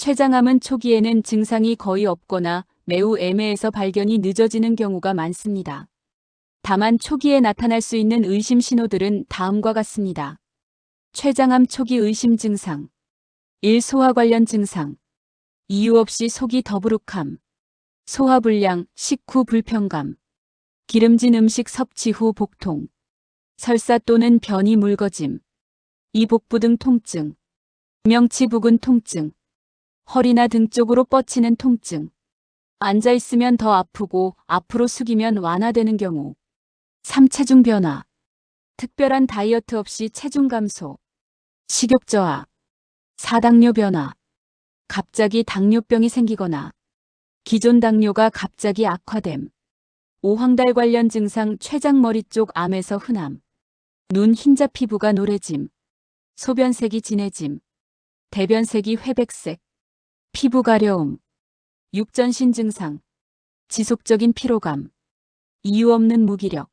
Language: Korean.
췌장암은 초기에는 증상이 거의 없거나 매우 애매해서 발견이 늦어지는 경우가 많습니다. 다만 초기에 나타날 수 있는 의심 신호들은 다음과 같습니다. 췌장암 초기 의심 증상 1. 소화 관련 증상 이유 없이 속이 더부룩함 소화불량, 식후 불편감 기름진 음식 섭취 후 복통 설사 또는 변이 묽어짐 이 복부 등 통증 명치 부근 통증 허리나 등 쪽으로 뻗치는 통증. 앉아 있으면 더 아프고 앞으로 숙이면 완화되는 경우. 3. 체중 변화. 특별한 다이어트 없이 체중 감소. 식욕 저하. 4. 당뇨 변화. 갑자기 당뇨병이 생기거나. 기존 당뇨가 갑자기 악화됨. 5. 황달 관련 증상 췌장머리 쪽 암에서 흔함. 눈 흰자 피부가 노래짐. 소변색이 진해짐. 대변색이 회백색 피부 가려움 육전신 증상 지속적인 피로감 이유 없는 무기력